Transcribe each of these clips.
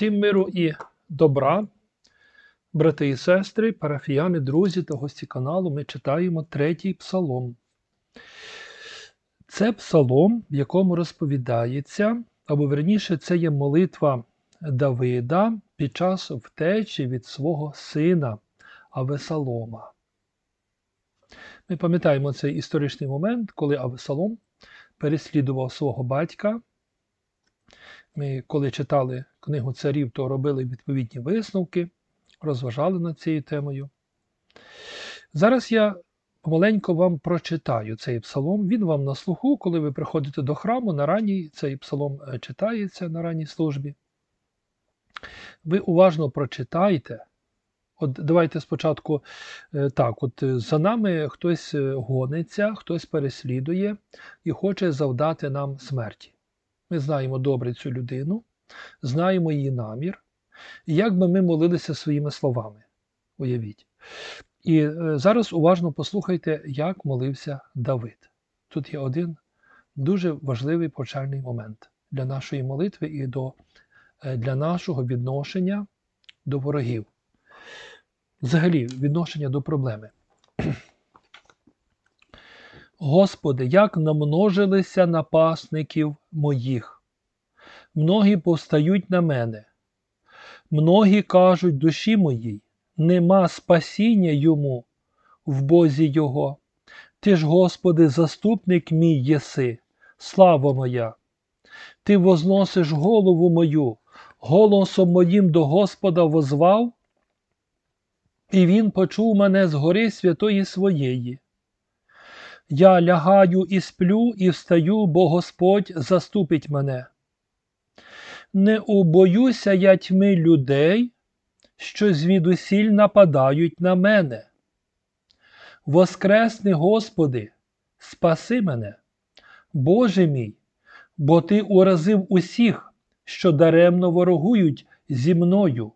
Всім миру і добра, брати і сестри, парафіяни, друзі та гості каналу, ми читаємо третій псалом. Це псалом, в якому розповідається, або верніше, це є молитва Давида під час втечі від свого сина Авесалома. Ми пам'ятаємо цей історичний момент, коли Авесалом переслідував свого батька. Ми, коли читали книгу царів, то робили відповідні висновки, розважали над цією темою. Зараз я помаленько вам прочитаю цей псалом. Він вам на слуху, коли ви приходите до храму, на ранній цей псалом е, читається на ранній службі. Ви уважно прочитайте. От давайте спочатку е, так: от е, за нами хтось гониться, хтось переслідує і хоче завдати нам смерті. Ми знаємо добре цю людину, знаємо її намір, як би ми молилися своїми словами. Уявіть. І е, зараз уважно послухайте, як молився Давид. Тут є один дуже важливий почальний момент для нашої молитви і до, е, для нашого відношення до ворогів. Взагалі, відношення до проблеми. Господи, як намножилися напасників моїх. Многі повстають на мене. Многі кажуть душі моїй, нема спасіння йому в Бозі Його. Ти ж, Господи, заступник мій єси, слава моя. Ти возносиш голову мою, голосом моїм до Господа возвав, і Він почув мене з гори святої своєї. Я лягаю і сплю, і встаю, бо Господь заступить мене. Не убоюся я тьми людей, що звідусіль нападають на мене. Воскресни, Господи, спаси мене, Боже мій, бо Ти уразив усіх, що даремно ворогують зі мною.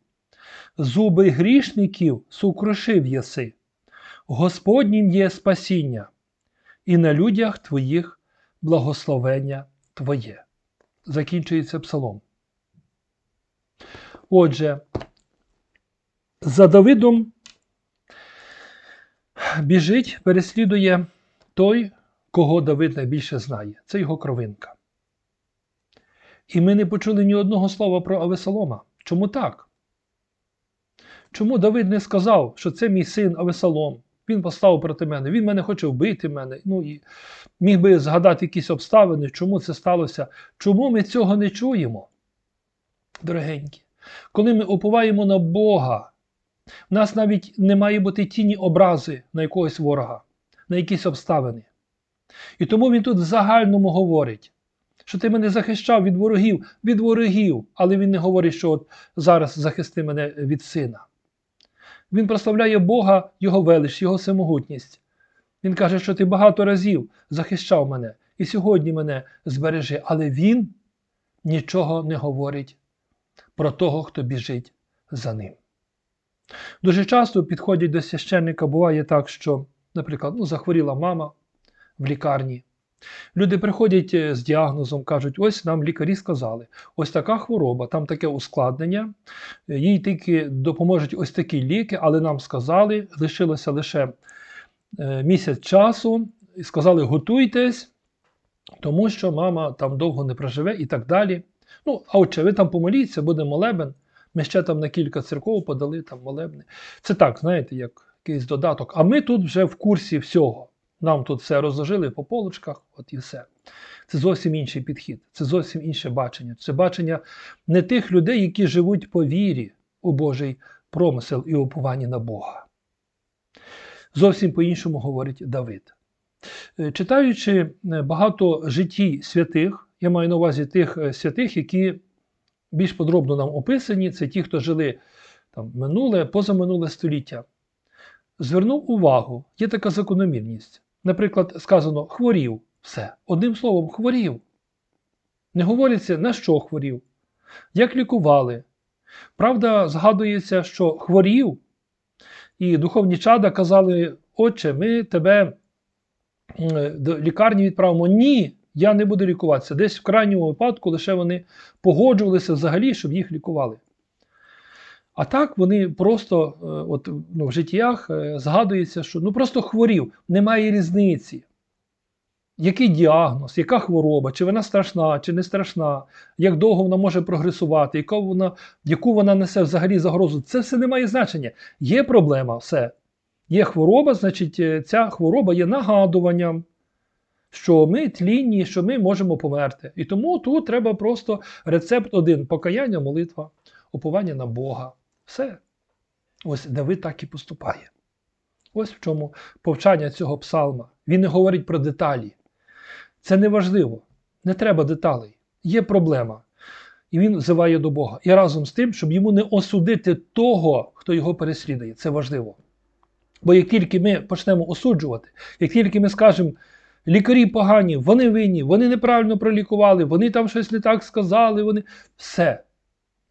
Зуби грішників сукрушив єси, Господнім є спасіння і на людях твоїх благословення Твоє. Закінчується псалом. Отже, за Давидом біжить, переслідує той, кого Давид найбільше знає. Це його кровинка. І ми не почули ні одного слова про Авесолома. Чому так? Чому Давид не сказав, що це мій син Авесолом? Він поставив проти мене, він мене хоче вбити мене. Ну і міг би згадати якісь обставини, чому це сталося. Чому ми цього не чуємо? Дорогенькі, коли ми уповаємо на Бога, в нас навіть не має бути тіні образи на якогось ворога, на якісь обставини. І тому він тут в загальному говорить, що ти мене захищав від ворогів, від ворогів, але він не говорить, що от зараз захисти мене від сина. Він прославляє Бога, Його велич, Його всемогутність. Він каже, що ти багато разів захищав мене і сьогодні мене збережи, але Він нічого не говорить про того, хто біжить за ним. Дуже часто підходять до священника, буває так, що, наприклад, ну, захворіла мама в лікарні. Люди приходять е, з діагнозом, кажуть, ось нам лікарі сказали, ось така хвороба, там таке ускладнення, їй тільки допоможуть ось такі ліки, але нам сказали, лишилося лише е, місяць часу, і сказали, готуйтесь, тому що мама там довго не проживе і так далі. Ну, а отче, ви там помоліться, буде молебен. Ми ще там на кілька церков подали там молебни. Це так, знаєте, як якийсь додаток. А ми тут вже в курсі всього. Нам тут все розложили по полочках, от і все. Це зовсім інший підхід, це зовсім інше бачення. Це бачення не тих людей, які живуть по вірі у Божий промисел і уповання на Бога. Зовсім по-іншому говорить Давид. Е, читаючи е, багато житті святих, я маю на увазі тих е, святих, які більш подробно нам описані, це ті, хто жили там минуле, позаминуле століття. Звернув увагу, є така закономірність. Наприклад, сказано хворів все. Одним словом, хворів. Не говориться, на що хворів, як лікували. Правда, згадується, що хворів, і духовні чада казали, Отче, ми тебе до лікарні відправимо. Ні, я не буду лікуватися. Десь в крайньому випадку лише вони погоджувалися взагалі, щоб їх лікували. А так вони просто е, от, ну, в життях е, згадується, що ну просто хворів, немає різниці. Який діагноз, яка хвороба, чи вона страшна, чи не страшна, як довго вона може прогресувати, яку вона, яку вона несе взагалі загрозу, це все не має значення. Є проблема, все. Є хвороба, значить, е, ця хвороба є нагадуванням, що ми тлінні, що ми можемо померти. І тому тут треба просто рецепт один: покаяння, молитва, уповання на Бога. Все. Ось Давид так і поступає. Ось в чому повчання цього псалма. Він не говорить про деталі. Це не важливо. Не треба деталей. Є проблема. І він взиває до Бога. І разом з тим, щоб йому не осудити того, хто його переслідує. Це важливо. Бо як тільки ми почнемо осуджувати, як тільки ми скажемо, лікарі погані, вони винні, вони неправильно пролікували, вони там щось не так сказали, вони. Все.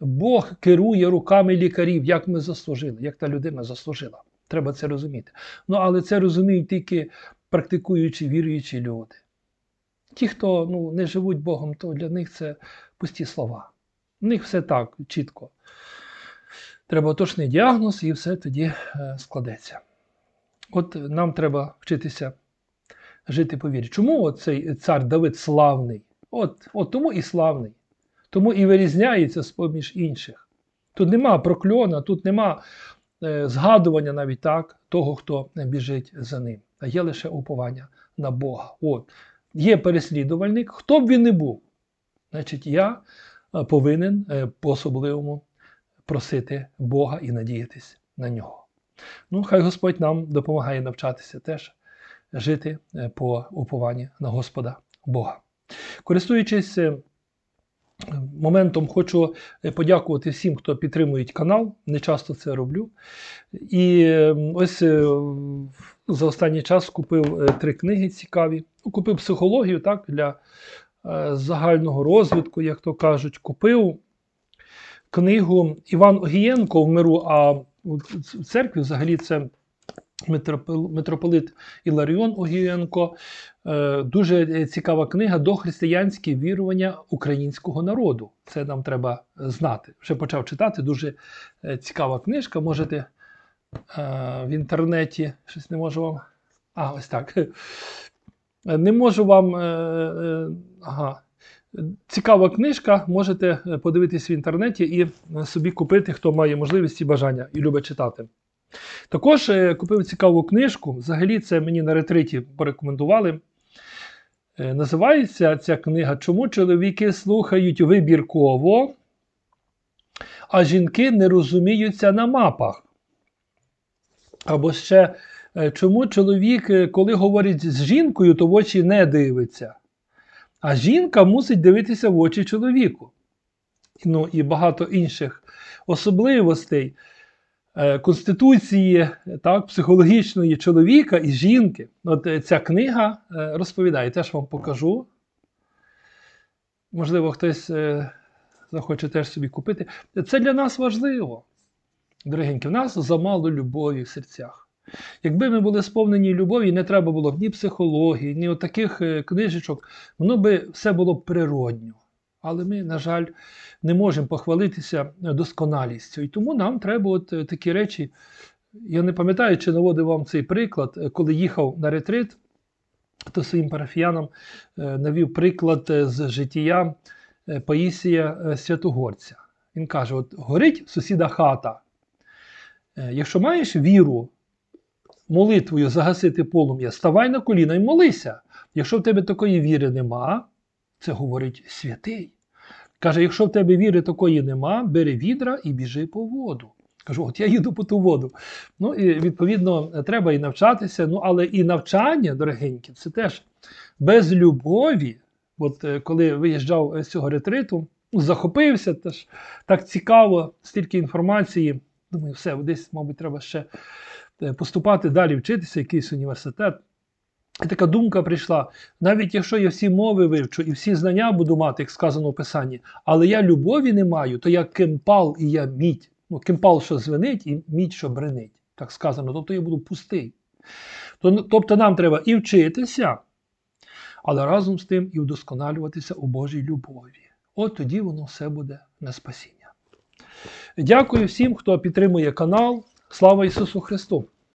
Бог керує руками лікарів, як ми заслужили, як та людина заслужила. Треба це розуміти. Ну, але це розуміють тільки практикуючі, віруючі люди. Ті, хто ну, не живуть Богом, то для них це пусті слова. У них все так чітко. Треба точний діагноз, і все тоді е, складеться. От нам треба вчитися жити по вірі. Чому цей цар Давид славний? От, от тому і славний. Тому і вирізняється з-поміж інших. Тут нема прокльона, тут нема е, згадування навіть так, того, хто біжить за ним. А є лише уповання на Бога. От. Є переслідувальник, хто б він не був. Значить, я е, повинен е, по-особливому просити Бога і надіятись на нього. Ну, хай Господь нам допомагає навчатися теж жити по упованні на Господа Бога. Користуючись моментом, хочу е, подякувати всім, хто підтримує канал. Не часто це роблю. І е, ось е, за останній час купив е, три книги цікаві. Купив психологію так, для загального розвитку, як то кажуть. Купив книгу Іван Огієнко в миру, а в церкві взагалі це митрополит Іларіон Огієнко. Е, Дуже цікава книга Дохристиянські вірування українського народу. Це нам треба знати. Вже почав читати. Дуже е, цікава книжка. Можете е, в інтернеті щось не можу вам. А, ось так. Не можу вам. е, е, Ага. Цікава книжка, можете е, подивитись в інтернеті і е, собі купити, хто має можливість і бажання і любить читати. Також е, купив цікаву книжку. Взагалі, це мені на ретриті порекомендували. Е, Називається ця книга Чому чоловіки слухають вибірково, а жінки не розуміються на мапах. Або ще е, чому чоловік, коли говорить з жінкою, то в очі не дивиться. А жінка мусить дивитися в очі чоловіку. Ну і багато інших особливостей конституції е, так, психологічної чоловіка і жінки. От е, ця книга е, розповідає, теж вам покажу. Можливо, хтось захоче теж собі купити. Це для нас важливо. Дорогенькі, в нас замало любові в серцях. Якби ми були сповнені любові, не треба було б ні психології, ні таких книжечок, воно би все було природньо. Але ми, на жаль, не можемо похвалитися досконалістю. І тому нам треба от е, такі речі. Я не пам'ятаю, чи наводив вам цей приклад, е, коли їхав на ретрит, то своїм парафіянам е, навів приклад з життя Паїсія Святогорця. Він каже: от горить сусіда хата. Якщо маєш віру, молитвою загасити полум'я, ставай на коліна і молися. Якщо в тебе такої віри нема, це говорить святий. Каже, якщо в тебе віри такої нема, бери відра і біжи по воду. Кажу, от я їду по ту воду. Ну і відповідно треба і навчатися. Ну, але і навчання, дорогенькі, це теж без любові. От е, коли виїжджав з цього ретриту, ну, захопився, теж так цікаво, стільки інформації. Думаю, все, десь, мабуть, треба ще е, поступати далі, вчитися, якийсь університет. І така думка прийшла: навіть якщо я всі мови вивчу і всі знання буду мати, як сказано в Писанні, але я любові не маю, то я кемпал і я мідь. Ну, кемпал, що звенить, і мідь, що бренить. Так сказано. Тобто я буду пустий. Тобто нам треба і вчитися, але разом з тим і вдосконалюватися у Божій любові. От тоді воно все буде на спасіння. Дякую всім, хто підтримує канал. Слава Ісусу Христу!